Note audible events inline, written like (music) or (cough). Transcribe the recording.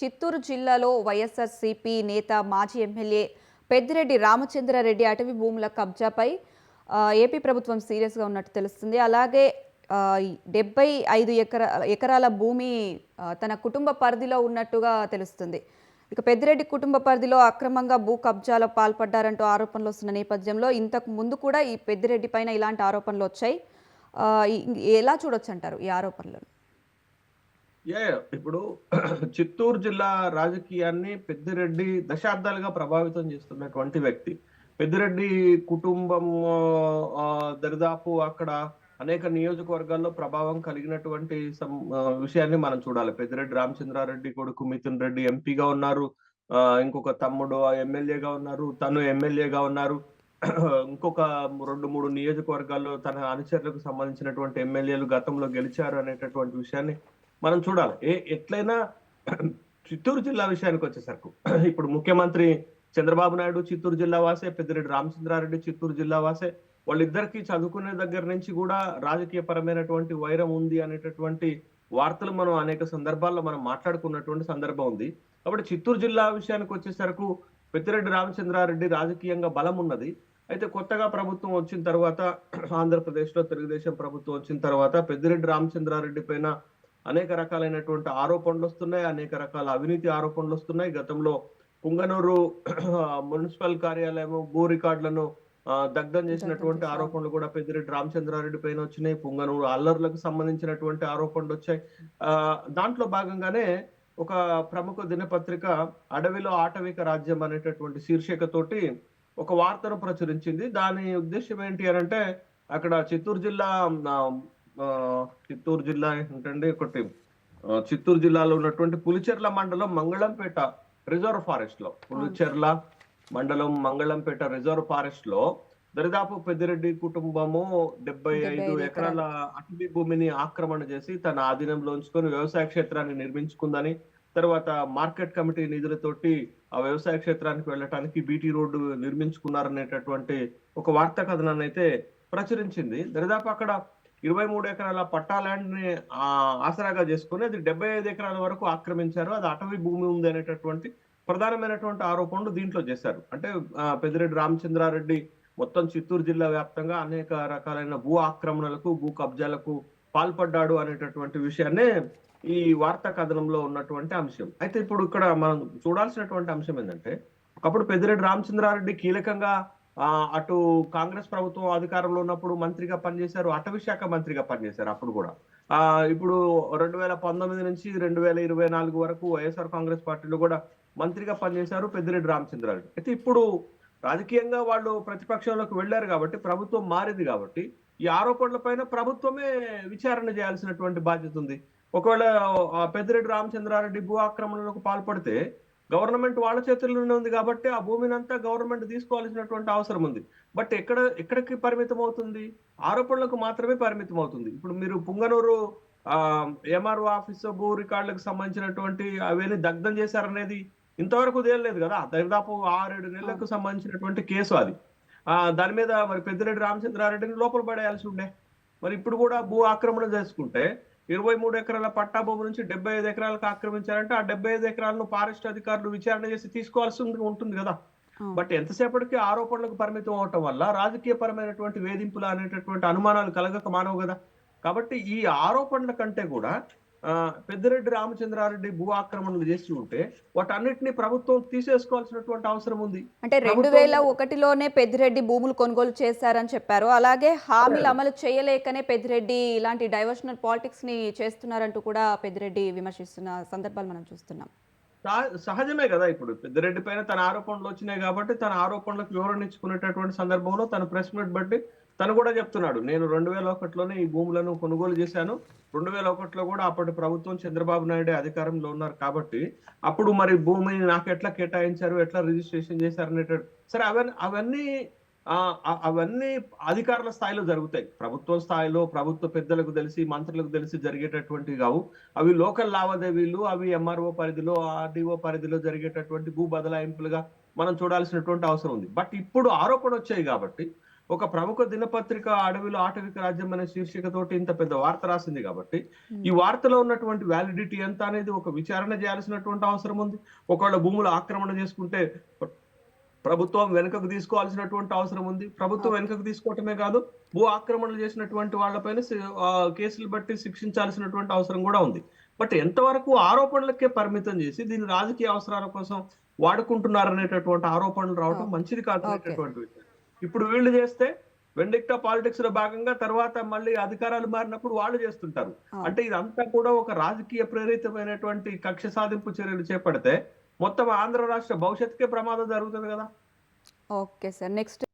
చిత్తూరు జిల్లాలో వైఎస్ఆర్సీపీ నేత మాజీ ఎమ్మెల్యే పెద్దిరెడ్డి రామచంద్రారెడ్డి అటవీ భూముల కబ్జాపై ఏపీ ప్రభుత్వం సీరియస్గా ఉన్నట్టు తెలుస్తుంది. అలాగే డెబ్బై ఐదు ఎకరా ఎకరాల భూమి తన కుటుంబ పరిధిలో ఉన్నట్టుగా తెలుస్తుంది. ఇక పెద్దిరెడ్డి కుటుంబ పరిధిలో అక్రమంగా భూ కబ్జాలో పాల్పడ్డారంటూ ఆరోపణలు వస్తున్న నేపథ్యంలో ఇంతకు ముందు కూడా ఈ పెద్దిరెడ్డి పైన ఇలాంటి ఆరోపణలు వచ్చాయి. ఎలా చూడొచ్చు అంటారు ఈ ఆరోపణలను? యా ఇప్పుడు (clears throat) చిత్తూరు జిల్లా రాజకీయాన్ని పెద్దిరెడ్డి దశాబ్దాలుగా ప్రభావితం చేస్తున్నటువంటి వ్యక్తి. పెద్దిరెడ్డి కుటుంబం ఆ, దరిదాపు అక్కడ అనేక నియోజకవర్గాల్లో ప్రభావం కలిగినటువంటి సం- విషయాన్ని మనం చూడాలి. పెద్దిరెడ్డి రామచంద్రారెడ్డి కొడుకు మిథున్ రెడ్డి ఎంపీగా ఉన్నారు. ఇంకొక తమ్ముడు ఎమ్మెల్యేగా ఉన్నారు. తను ఎమ్మెల్యేగా ఉన్నారు. (clears throat) ఇంకొక రెండు మూడు నియోజకవర్గాల్లో తన అనుచరులకు సంబంధించినటువంటి ఎమ్మెల్యేలు గతంలో గెలిచారు అనేటటువంటి విషయాన్ని మనం చూడాలి. ఏ ఎట్లయినా చిత్తూరు జిల్లా విషయానికి వచ్చేసరికి ఇప్పుడు ముఖ్యమంత్రి చంద్రబాబు నాయుడు చిత్తూరు జిల్లా వాసే పెద్దిరెడ్డి రామచంద్రారెడ్డి చిత్తూరు జిల్లా వాసే వాళ్ళిద్దరికి చదువుకునే దగ్గర నుంచి కూడా రాజకీయ పరమైనటువంటి వైరం ఉంది అనేటటువంటి వార్తలు మనం అనేక సందర్భాల్లో మనం మాట్లాడుకున్నటువంటి సందర్భం ఉంది. కాబట్టి చిత్తూరు జిల్లా విషయానికి వచ్చేసరికి పెద్దిరెడ్డి రామచంద్రారెడ్డి రాజకీయంగా బలం ఉన్నది. అయితే కొత్తగా ప్రభుత్వం వచ్చిన తర్వాత ఆంధ్రప్రదేశ్లో తెలుగుదేశం ప్రభుత్వం వచ్చిన తర్వాత పెద్దిరెడ్డి రామచంద్రారెడ్డి పైన అనేక రకాలైనటువంటి ఆరోపణలు వస్తున్నాయి అనేక రకాల అవినీతి ఆరోపణలు వస్తున్నాయి. గతంలో పుంగనూరు (clears throat) మున్సిపల్ కార్యాలయం భూ రికార్డులను దగ్ధం చేసినటువంటి. ఆరోపణలు కూడా పెద్దిరెడ్డి రామచంద్రారెడ్డి పైన వచ్చినాయి. పుంగనూరు అల్లర్లకు సంబంధించినటువంటి ఆరోపణలు వచ్చాయి. ఆ దాంట్లో భాగంగానే ఒక ప్రముఖ దినపత్రిక అడవిలో ఆటవిక రాజ్యం అనేటటువంటి శీర్షికతోటి ఒక వార్తను ప్రచురించింది. దాని ఉద్దేశం ఏంటి అని అంటే అక్కడ చిత్తూరు జిల్లా చిత్తూరు జిల్లా ఏంటంటే ఒకటి చిత్తూరు జిల్లాలో ఉన్నటువంటి పులిచెర్ల మండలం మంగళంపేట రిజర్వ్ ఫారెస్ట్లో. పులిచెర్ల మండలం మంగళంపేట రిజర్వ్ ఫారెస్ట్లో దరిదాపు పెద్దిరెడ్డి కుటుంబము డెబ్బై ఐదు ఎకరాల అటవీ భూమిని ఆక్రమణ చేసి తన ఆధీనంలో ఉంచుకొని వ్యవసాయ క్షేత్రాన్ని నిర్మించుకుందని తర్వాత మార్కెట్ కమిటీ నిధులతోటి ఆ వ్యవసాయ క్షేత్రానికి వెళ్ళటానికి బీటీ రోడ్డు నిర్మించుకున్నారనేటటువంటి ఒక వార్తా కథనాన్ని అయితే ప్రచురించింది. దరిదాపు అక్కడ ఇరవై మూడు ఎకరాల పట్టా ల్యాండ్ని ఆసరాగా చేసుకుని అది డెబ్బై ఐదు ఎకరాల వరకు ఆక్రమించారు. అది అటవీ భూమి ఉంది అనేటటువంటి ప్రధానమైనటువంటి ఆరోపణలు దీంట్లో చేశారు. అంటే పెద్దిరెడ్డి రామచంద్రారెడ్డి మొత్తం చిత్తూరు జిల్లా వ్యాప్తంగా అనేక రకాలైన భూ ఆక్రమణలకు భూ కబ్జాలకు పాల్పడ్డాడు అనేటటువంటి విషయాన్నే ఈ వార్తా కథనంలో ఉన్నటువంటి అంశం. అయితే ఇప్పుడు ఇక్కడ మనం చూడాల్సినటువంటి అంశం ఏంటంటే ఒకప్పుడు పెద్దిరెడ్డి రామచంద్రారెడ్డి కీలకంగా అటు కాంగ్రెస్ ప్రభుత్వం అధికారంలో ఉన్నప్పుడు మంత్రిగా పనిచేశారు అటవీ శాఖ మంత్రిగా పనిచేశారు అప్పుడు కూడా. ఆ ఇప్పుడు రెండు వేల పంతొమ్మిది నుంచి రెండు వేల ఇరవై నాలుగు వరకు వైఎస్ఆర్ కాంగ్రెస్ పార్టీలో కూడా మంత్రిగా పనిచేశారు పెద్దిరెడ్డి రామచంద్రారెడ్డి. అయితే ఇప్పుడు రాజకీయంగా వాళ్ళు ప్రతిపక్షంలోకి వెళ్ళారు కాబట్టి ప్రభుత్వం మారింది కాబట్టి ఈ ఆరోపణల పైన ప్రభుత్వమే విచారణ చేయాల్సినటువంటి బాధ్యత ఉంది. ఒకవేళ పెద్దిరెడ్డి రామచంద్రారెడ్డి భూ ఆక్రమణలకు పాల్పడితే గవర్నమెంట్ వాళ్ళ చేతుల్లోనే ఉంది కాబట్టి ఆ భూమిని అంతా గవర్నమెంట్ తీసుకోవాల్సినటువంటి అవసరం ఉంది. బట్ ఎక్కడ ఎక్కడికి పరిమితం అవుతుంది ఆరోపణలకు మాత్రమే పరిమితం అవుతుంది ఇప్పుడు మీరు పుంగనూరు ఆ ఎంఆర్ఓ ఆఫీస్ భూ రికార్డులకు సంబంధించినటువంటి అవన్నీ దగ్ధం చేశారనేది ఇంతవరకు తేలలేదు కదా. దాదాపు ఆరేడు నెలలకు సంబంధించినటువంటి కేసు అది. ఆ దాని మీద మరి పెద్దిరెడ్డి రామచంద్రారెడ్డిని లోపల పడేయాల్సి ఉండే. మరి ఇప్పుడు కూడా భూ ఆక్రమణ చేసుకుంటే ఇరవై మూడు ఎకరాల పట్టా భూమి నుంచి డెబ్బై ఐదు ఎకరాలకు ఆక్రమించారంటే ఆ డెబ్బై ఐదు ఎకరాలను ఫారెస్ట్ అధికారులు విచారణ చేసి తీసుకోవాల్సి ఉంటుంది కదా. బట్ ఎంతసేపటికి ఆరోపణలకు పరిమితం అవటం వల్ల రాజకీయ పరమైనటువంటి వేధింపులు అనేటటువంటి అనుమానాలు కలగక మానవు కదా కాబట్టి ఈ ఆరోపణల కంటే కూడా పెద్దిరెడ్డి రామచంద్రారెడ్డి భూ ఆక్రమణలు చేసి ఉంటే వాటన్నిటిని ప్రభుత్వం తీసేసుకోవాల్సినటువంటి అవసరం ఉంది. అంటే రెండు వేల ఒకటిలోనే పెద్దిరెడ్డి భూములు కొనుగోలు చేశారని చెప్పారు. అలాగే హామీలు అమలు చేయలేకనే పెద్దిరెడ్డి ఇలాంటి డైవర్షనల్ పాలిటిక్స్ని చేస్తున్నారంటూ కూడా పెద్దిరెడ్డి విమర్శిస్తున్న సందర్భాలు మనం చూస్తున్నాం. సహ- సహజమే కదా ఇప్పుడు. పెద్దిరెడ్డి పైన తన ఆరోపణలు వచ్చినాయి కాబట్టి తన ఆరోపణలకు వివరణ ఇచ్చుకునేటటువంటి సందర్భంలో తన ప్రెస్ మీట్ బట్టి తను కూడా చెప్తున్నాడు నేను రెండు వేల ఒకటిలోనే ఈ భూములను కొనుగోలు చేశాను. రెండు వేల ఒకటిలో కూడా అప్పటి ప్రభుత్వం చంద్రబాబు నాయుడు అధికారంలో ఉన్నారు కాబట్టి అప్పుడు మరి భూమిని నాకు ఎట్లా కేటాయించారు ఎట్లా రిజిస్ట్రేషన్ చేశారు అనేటట్టు. సరే అవన్నీ అవన్నీ అవన్నీ అధికారుల స్థాయిలో జరుగుతాయి. ప్రభుత్వ స్థాయిలో ప్రభుత్వ పెద్దలకు తెలిసి మంత్రులకు తెలిసి జరిగేటటువంటివి కావు. అవి లోకల్ లావాదేవీలు అవి ఎంఆర్ఓ పరిధిలో ఆర్డీఓ పరిధిలో జరిగేటటువంటి భూ బదలాయింపులుగా మనం చూడాల్సినటువంటి అవసరం ఉంది. బట్ ఇప్పుడు ఆరోపణ వచ్చాయి కాబట్టి ఒక ప్రముఖ దినపత్రిక అడవిలో ఆటవిక రాజ్యం అనే శీర్షికతోటి ఇంత పెద్ద వార్త రాసింది కాబట్టి ఈ వార్తలో ఉన్నటువంటి వ్యాలిడిటీ ఎంత అనేది ఒక విచారణ చేయాల్సినటువంటి అవసరం ఉంది. ఒకవేళ భూములు ఆక్రమణ చేసుకుంటే ప్రభుత్వం వెనుకకు తీసుకోవాల్సినటువంటి అవసరం ఉంది. ప్రభుత్వం వెనుకకు తీసుకోవటమే కాదు భూ ఆక్రమణలు చేసినటువంటి వాళ్ళపైన కేసులు బట్టి శిక్షించాల్సినటువంటి అవసరం కూడా ఉంది. బట్ ఎంతవరకు ఆరోపణలకే పరిమితం చేసి దీన్ని రాజకీయ అవసరాల కోసం వాడుకుంటున్నారు అనేటటువంటి ఆరోపణలు రావడం. మంచిది కాదు అనేటటువంటి విషయం. ఇప్పుడు వీళ్ళు చేస్తే వెండిక్టా పాలిటిక్స్లో భాగంగా తర్వాత మళ్ళీ అధికారాలు మారినప్పుడు వాళ్ళు చేస్తుంటారు. అంటే ఇదంతా కూడా ఒక రాజకీయ ప్రేరితమైనటువంటి కక్ష సాధింపు చర్యలు చేపడితే మొత్తం ఆంధ్ర రాష్ట్ర భవిష్యత్తుకే ప్రమాదం జరుగుతుంది కదా. Okay sir. నెక్స్ట్